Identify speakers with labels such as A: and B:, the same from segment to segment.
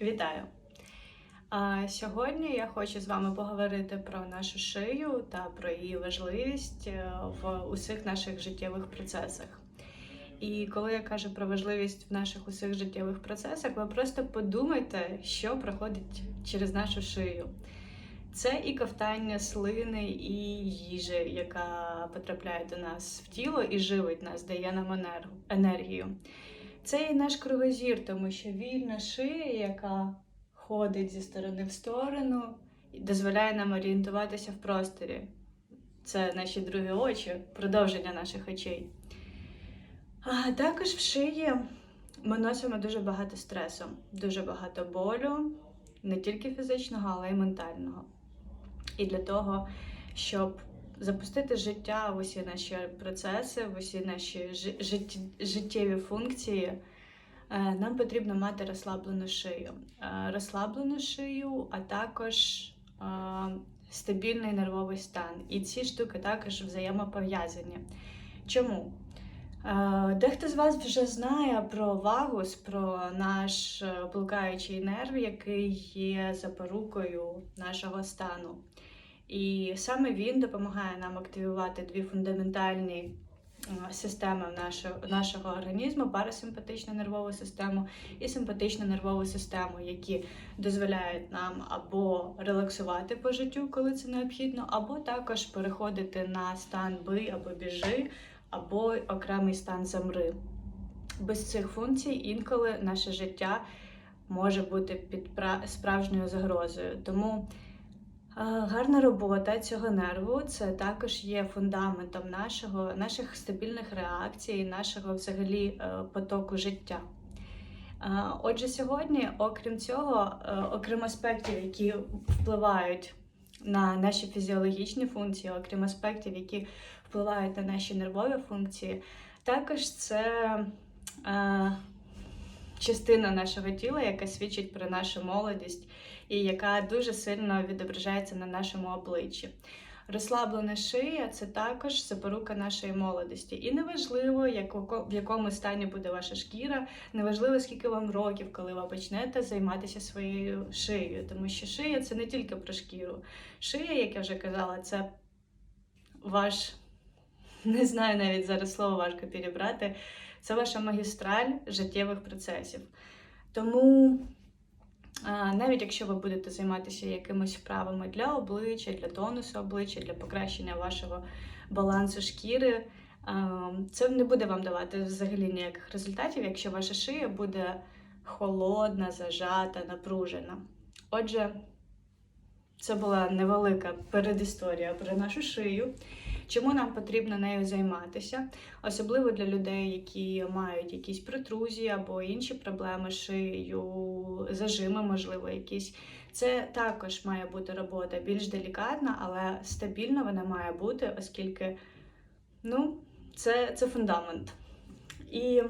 A: Вітаю! А, Сьогодні я хочу з вами поговорити про нашу шию та про її важливість е, в усіх наших життєвих процесах. І коли я кажу про важливість в наших усіх життєвих процесах, ви просто подумайте, що проходить через нашу шию. Це і ковтання слини, і їжі, яка потрапляє до нас в тіло і живить нас, дає нам енергію. Це і наш кругозір, тому що вільна шия, яка ходить зі сторони в сторону, і дозволяє нам орієнтуватися в просторі. Це наші другі очі, продовження наших очей. А також в шиї ми носимо дуже багато стресу, дуже багато болю, не тільки фізичного, але й ментального. І для того, щоб запустити життя в усі наші процеси, в усі наші життєві функції, е, нам потрібно мати розслаблену шию. Е, Розслаблену шию, а також е, стабільний нервовий стан. І ці штуки також взаємопов'язані. Чому? Дехто з вас вже знає про вагус, про наш блукаючий нерв, який є запорукою нашого стану. І саме він допомагає нам активувати дві фундаментальні е, системи нашого, нашого організму: парасимпатичну нервову систему і симпатичну нервову систему, які дозволяють нам або релаксувати по життю, коли це необхідно, або також переходити на стан бий або біжи, або окремий стан замри. Без цих функцій інколи наше життя може бути під пра- справжньою загрозою. Тому гарна робота цього нерву це також є фундаментом нашого, наших стабільних реакцій, нашого взагалі е, потоку життя. Отже, сьогодні, окрім цього, е, окрім аспектів, які впливають на наші фізіологічні функції, окрім аспектів, які впливають на наші нервові функції, також це е, частина нашого тіла, яка свідчить про нашу молодість і яка дуже сильно відображається на нашому обличчі. Розслаблена шия це також запорука нашої молодості. І неважливо, в якому стані буде ваша шкіра, неважливо, скільки вам років, коли ви почнете займатися своєю шиєю. Тому що шия це не тільки про шкіру. Шия, як я вже казала, це ваш, не знаю навіть зараз слово важко підібрати, це ваша магістраль життєвих процесів. Тому навіть якщо ви будете займатися якимись вправами для обличчя, для тонусу обличчя, для покращення вашого балансу шкіри, це не буде вам давати взагалі ніяких результатів, якщо ваша шия буде холодна, зажата, напружена. Отже, це була невелика передісторія про нашу шию. Чому нам потрібно нею займатися, особливо для людей, які мають якісь протрузії або інші проблеми з шиєю, зажими, можливо, якісь. Це також має бути робота більш делікатна, але стабільна вона має бути, оскільки ну, це, це фундамент. І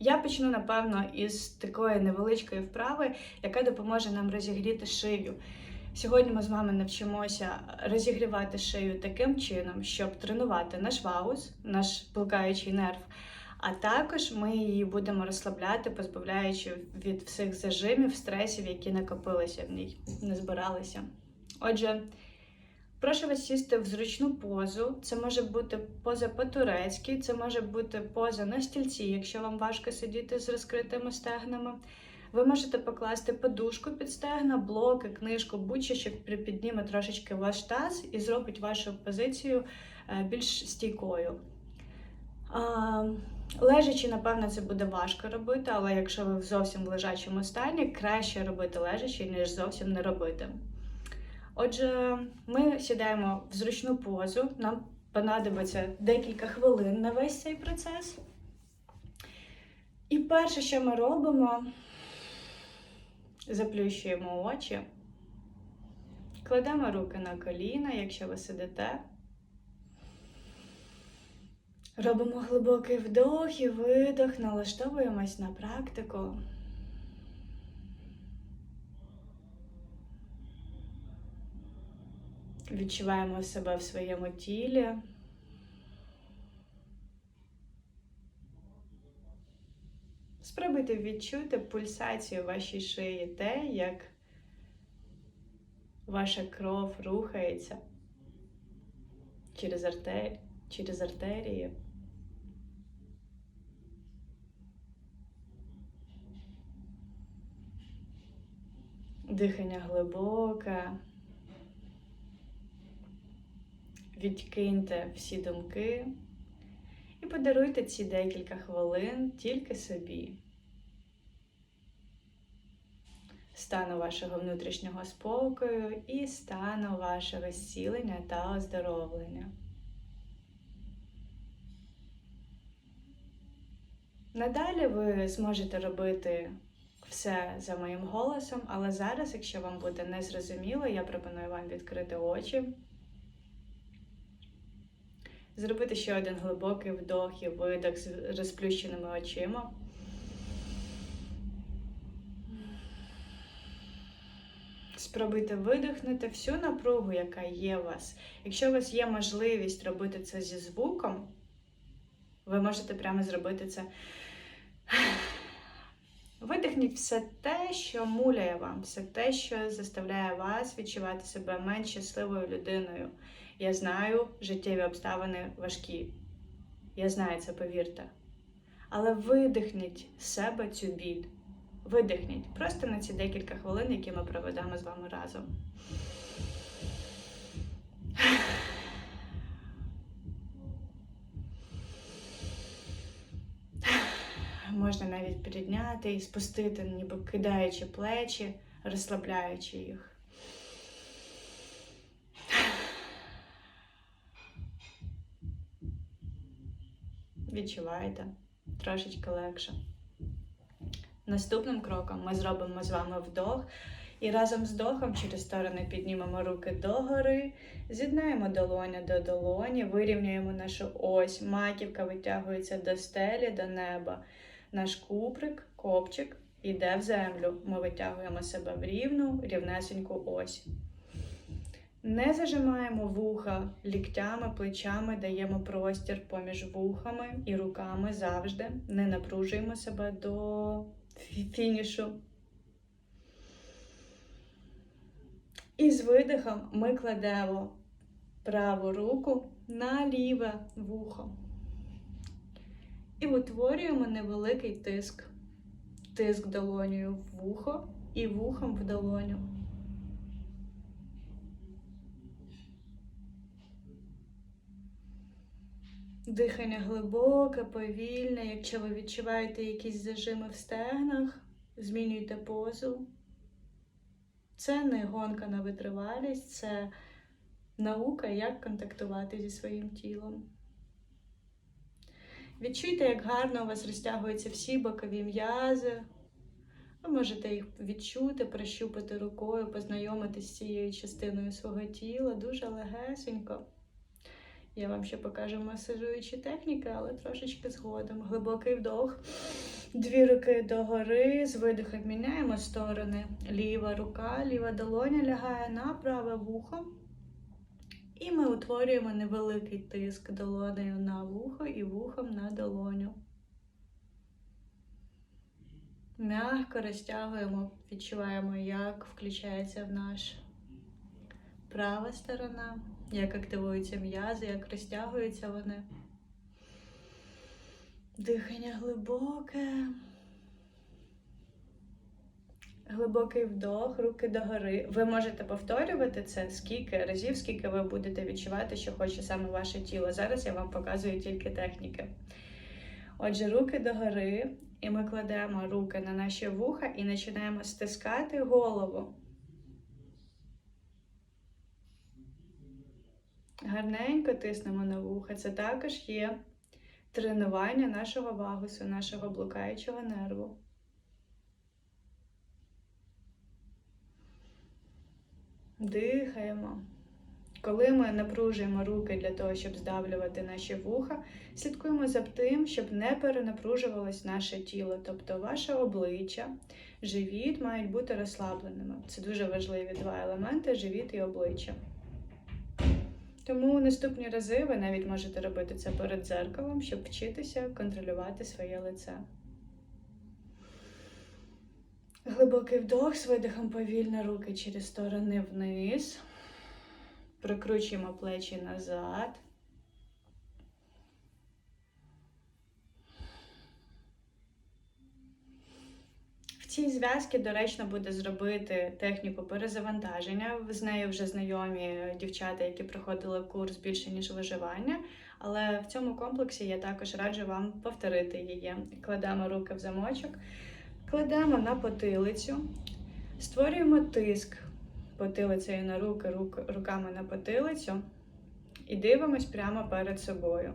A: я почну, напевно, із такої невеличкої вправи, яка допоможе нам розігріти шию. Сьогодні ми з вами навчимося розігрівати шию таким чином, щоб тренувати наш вагус, наш блукаючий нерв. А також ми її будемо розслабляти, позбавляючи від всіх зажимів, стресів, які накопилися в ній, не збиралися. Отже, прошу вас сісти в зручну позу. Це може бути поза по-турецьки, це може бути поза на стільці, якщо вам важко сидіти з розкритими стегнами. Ви можете покласти подушку під стегна, блоки, книжку, будь-що, що припідніме трошечки ваш таз і зробить вашу позицію е, більш стійкою. Лежачи, напевно, це буде важко робити, але якщо ви в зовсім в лежачому стані, краще робити лежачи, ніж зовсім не робити. Отже, ми сідаємо в зручну позу, нам понадобиться декілька хвилин на весь цей процес. І перше, що ми робимо, заплющуємо очі, кладемо руки на коліна, якщо ви сидите. Робимо глибокий вдох і видох, налаштовуємось на практику. Відчуваємо себе в своєму тілі. Спробуйте відчути пульсацію вашій шиї, те, як ваша кров рухається через артерії, через артерії. Дихання глибоке. Відкиньте всі думки і подаруйте ці декілька хвилин тільки собі. Стану вашого внутрішнього спокою і стану вашого зцілення та оздоровлення. Надалі ви зможете робити все за моїм голосом, але зараз, якщо вам буде незрозуміло, я пропоную вам відкрити очі, зробити ще один глибокий вдох і видох з розплющеними очима. Спробуйте видихнути всю напругу, яка є у вас. Якщо у вас є можливість робити це зі звуком, ви можете прямо зробити це. Видихніть все те, що муляє вам, все те, що заставляє вас відчувати себе менш щасливою людиною. Я знаю, життєві обставини важкі. Я знаю це, повірте. Але видихніть з себе цю біль. Видихніть просто на ці декілька хвилин, які ми проведемо з вами разом. Можна навіть підняти і спустити, ніби кидаючи плечі, розслабляючи їх. Відчуваєте трошечки легше. Наступним кроком ми зробимо з вами вдох і разом з вдохом через сторони піднімемо руки догори, з'єднаємо долоня до долоні, вирівнюємо нашу ось, маківка витягується до стелі, до неба. Наш куприк, копчик іде в землю. Ми витягуємо себе в рівну, рівнесеньку ось. Не зажимаємо вуха ліктями, плечами, даємо простір поміж вухами і руками завжди. Не напружуємо себе до фінішу. І з видихом ми кладемо праву руку на ліве вухо. І утворюємо невеликий тиск. Тиск долонею в вухо і вухом в долоню. Дихання глибоке, повільне. Якщо ви відчуваєте якісь зажими в стегнах, змінюйте позу. Це не гонка на витривалість, це наука, як контактувати зі своїм тілом. Відчуйте, як гарно у вас розтягуються всі бокові м'язи. Ви можете їх відчути, прощупати рукою, познайомитися з цією частиною свого тіла дуже легесенько. Я вам ще покажу масажуючі техніки, але трошечки згодом. Глибокий вдох. Дві руки догори, з видихом міняємо сторони. Ліва рука, ліва долоня лягає на праве вухо. І ми утворюємо невеликий тиск долонею на вухо і вухом на долоню. Мягко розтягуємо, відчуваємо, як включається в наш права сторона, як активуються м'язи, як розтягуються вони. Дихання глибоке. Глибокий вдох, руки догори. Ви можете повторювати це скільки разів, скільки ви будете відчувати, що хоче саме ваше тіло. Зараз я вам показую тільки техніки. Отже, руки догори, і ми кладемо руки на наші вуха і починаємо стискати голову. Гарненько тиснемо на вуха. Це також є тренування нашого вагусу, нашого блукаючого нерву. Дихаємо. Коли ми напружуємо руки для того, щоб здавлювати наші вуха, слідкуємо за тим, щоб не перенапружувалось наше тіло, тобто ваше обличчя, живіт мають бути розслабленими. Це дуже важливі два елементи живіт і обличчя. Тому наступні рази ви навіть можете робити це перед дзеркалом, щоб вчитися контролювати своє лице. Глибокий вдох з видихом повільно руки через сторони вниз. Прикручуємо плечі назад. Цій зв'язці доречно буде зробити техніку перезавантаження. З нею вже знайомі дівчата, які проходили курс більше ніж виживання. Але в цьому комплексі я також раджу вам повторити її. Кладемо руки в замочок, кладемо на потилицю, створюємо тиск потилицею на руки, рук, руками на потилицю і дивимось прямо перед собою.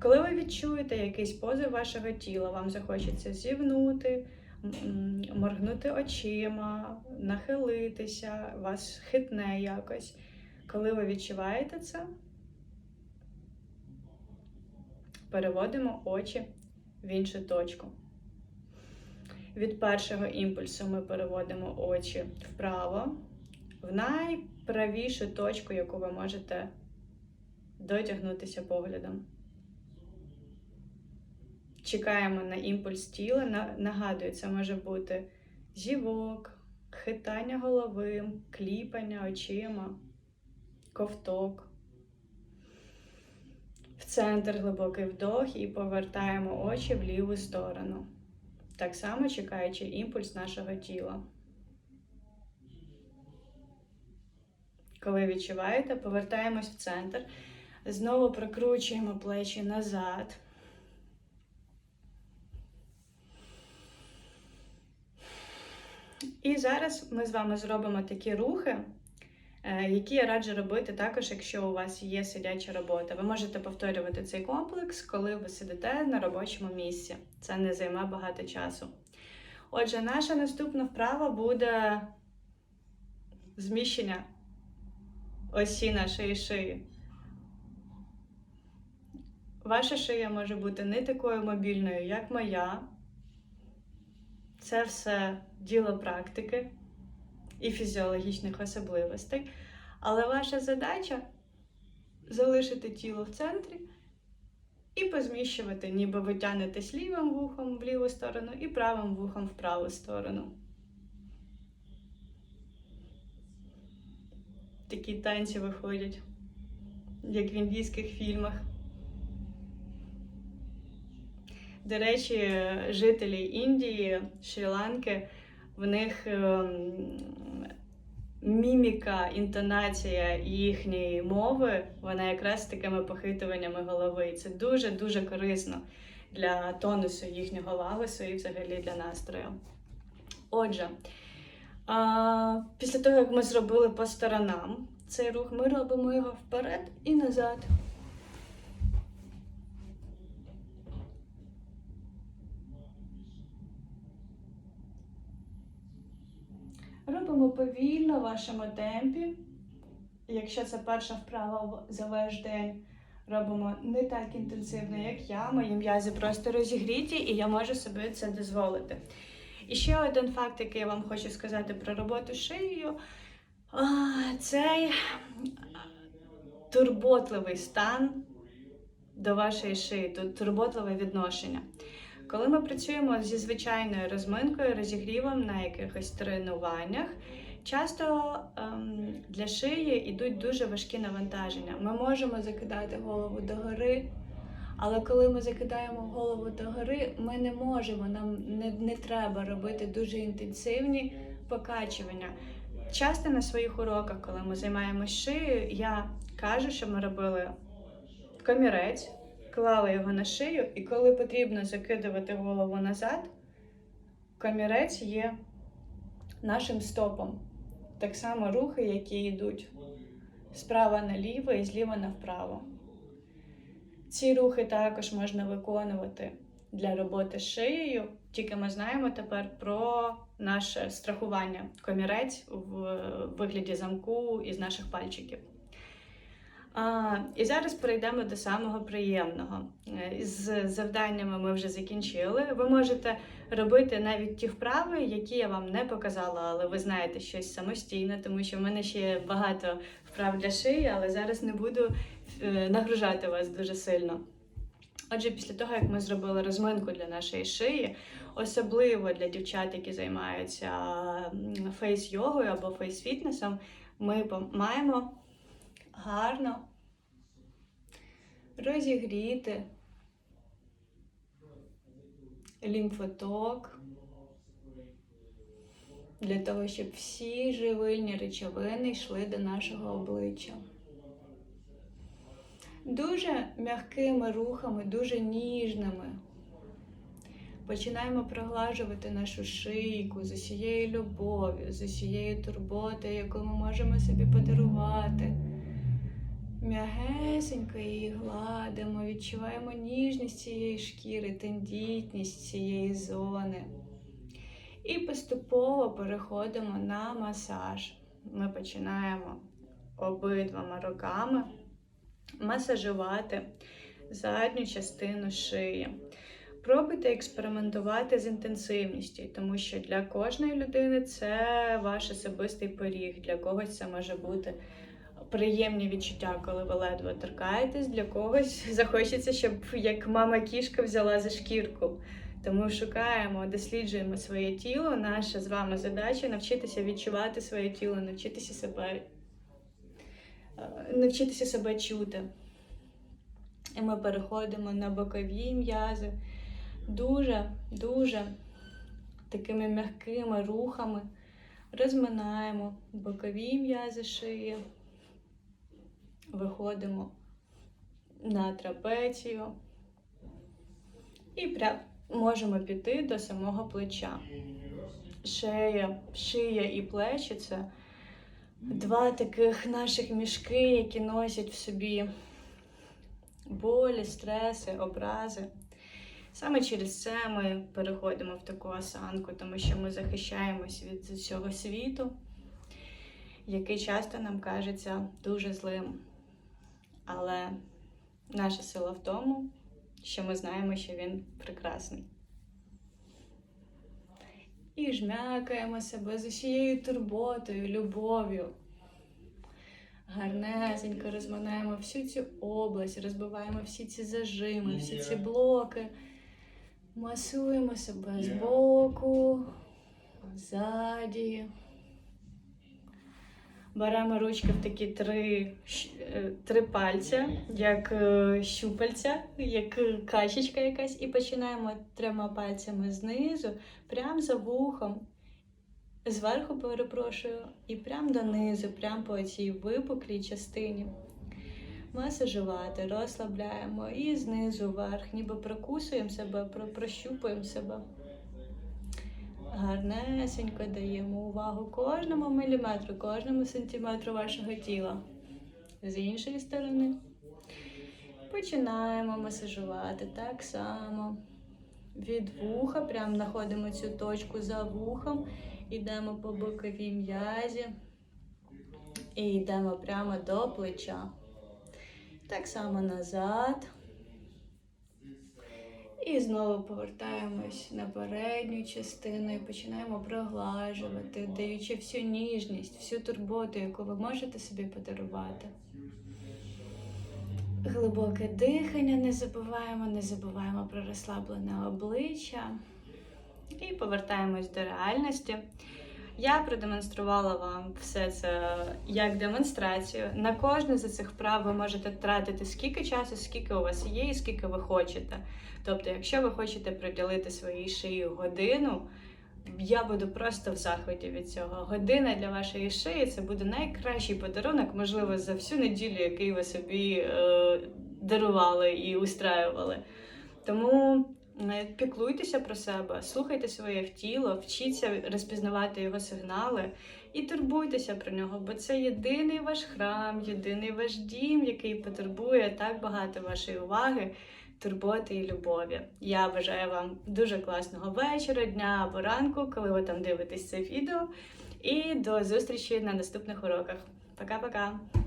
A: Коли ви відчуєте якийсь позив вашого тіла, вам захочеться зівнути, моргнути очима, нахилитися, вас хитне якось. Коли ви відчуваєте це, переводимо очі в іншу точку. Від першого імпульсу ми переводимо очі вправо, в найправішу точку, яку ви можете дотягнутися поглядом. Чекаємо на імпульс тіла. На- Нагадую, це може бути зівок, хитання голови, кліпання очима, ковток. В центр глибокий вдох і повертаємо очі в ліву сторону. Так само чекаючи імпульс нашого тіла. Коли відчуваєте, повертаємось в центр. Знову прокручуємо плечі назад. І зараз ми з вами зробимо такі рухи, е, які я раджу робити також, якщо у вас є сидяча робота. Ви можете повторювати цей комплекс, коли ви сидите на робочому місці. Це не займе багато часу. Отже, наша наступна вправа буде зміщення осі нашої шиї. Ваша шия може бути не такою мобільною, як моя. Це все діло практики і фізіологічних особливостей. Але ваша задача залишити тіло в центрі і позміщувати, ніби ви тянетесь лівим вухом в ліву сторону і правим вухом в праву сторону. Такі танці виходять, як в індійських фільмах. До речі, жителі Індії, Шрі-Ланки, в них ем, міміка, інтонація їхньої мови, вона якраз такими похитуваннями голови. І це дуже-дуже корисно для тонусу їхнього лагосу і взагалі для настрою. Отже, після того, як ми зробили по сторонам цей рух, ми робимо його вперед і назад. Робимо повільно в вашому темпі. Якщо це перша вправа за ваш день, робимо не так інтенсивно, як я. Мої м'язи просто розігріті, і я можу собі це дозволити. І ще один факт, який я вам хочу сказати про роботу шиєю, цей турботливий стан до вашої шиї, турботливе відношення. Коли ми працюємо зі звичайною розминкою, розігрівом на якихось тренуваннях, часто ем, для шиї йдуть дуже важкі навантаження. Ми можемо закидати голову догори, але коли ми закидаємо голову догори, ми не можемо, нам не, не треба робити дуже інтенсивні покачування. Часто на своїх уроках, коли ми займаємося шиєю, я кажу, що ми робили комірець, клали його на шию, і коли потрібно закидувати голову назад, комірець є нашим стопом. Так само рухи, які йдуть справа наліво і зліва навправо. Ці рухи також можна виконувати для роботи з шиєю, тільки ми знаємо тепер про наше страхування комірець в вигляді замку із наших пальчиків. А, і зараз перейдемо до самого приємного. Е, З завданнями ми вже закінчили. Ви можете робити навіть ті вправи, які я вам не показала, але ви знаєте щось самостійно, тому що в мене ще багато вправ для шиї, але зараз не буду е, нагружати вас дуже сильно. Отже, після того, як ми зробили розминку для нашої шиї, особливо для дівчат, які займаються фейс-йогою або фейс-фітнесом, ми маємо гарно розігріти лімфоток для того, щоб всі живильні речовини йшли до нашого обличчя. Дуже м'якими рухами, дуже ніжними. Починаємо проглажувати нашу шийку з усією любов'ю, з усією турботою, яку ми можемо собі подарувати. М'ягесенько її гладимо, відчуваємо ніжність цієї шкіри, тендітність цієї зони. І поступово переходимо на масаж. Ми починаємо обидвома руками масажувати задню частину шиї. Пробуйте експериментувати з інтенсивністю, тому що для кожної людини це ваш особистий поріг. Для когось це може бути приємні відчуття, коли ви ледве торкаєтесь, для когось захочеться, щоб як мама кішка взяла за шкірку. Тому шукаємо, досліджуємо своє тіло. Наша з вами задача навчитися відчувати своє тіло, навчитися себе, е, навчитися себе чути. І ми переходимо на бокові м'язи дуже, дуже такими м'якими рухами розминаємо бокові м'язи шиї, виходимо на трапецію і прям можемо піти до самого плеча. Шея, шия і плечі це два таких наших мішки, які носять в собі болі, стреси, образи. Саме через це ми переходимо в таку осанку, тому що ми захищаємось від цього світу, який часто нам кажеться дуже злим. Але наша сила в тому, що ми знаємо, що він прекрасний. І жмякаємо себе з усією турботою, любов'ю. Гарнесенько розминаємо всю цю область, розбиваємо всі ці зажими, всі ці блоки. Масуємо себе збоку, ззаді. Беремо ручки в такі три, е, три пальця, як е, щупальця, як е, качечка якась, і починаємо трьома пальцями знизу, прямо за вухом, зверху перепрошую, і прямо донизу, прямо по цій випуклій частині. Масажувати, розслабляємо і знизу вверх, ніби прокусуємо себе, прощупуємо себе. Гарнесенько даємо увагу кожному міліметру, кожному сантиметру вашого тіла. З іншої сторони починаємо масажувати так само. Від вуха, прямо знаходимо цю точку за вухом, йдемо по боковій м'язі і йдемо прямо до плеча. Так само назад. І знову повертаємось на передню частину і починаємо проглажувати, даючи всю ніжність, всю турботу, яку ви можете собі подарувати. Глибоке дихання не забуваємо, не забуваємо про розслаблене обличчя. І повертаємось до реальності. Я продемонструвала вам все це як демонстрацію. На кожну з цих вправ ви можете тратити скільки часу, скільки у вас є, і скільки ви хочете. Тобто, якщо ви хочете приділити своїй шиї годину, я буду просто в захваті від цього. Година для вашої шиї це буде найкращий подарунок, можливо, за всю неділю, який ви собі е, дарували і устраювали. Тому піклуйтеся про себе, слухайте своє тіло, вчіться розпізнавати його сигнали і турбуйтеся про нього, бо це єдиний ваш храм, єдиний ваш дім, який потребує так багато вашої уваги, турботи і любові. Я бажаю вам дуже класного вечора, дня або ранку, коли ви там дивитесь це відео. І до зустрічі на наступних уроках. Пока-пока!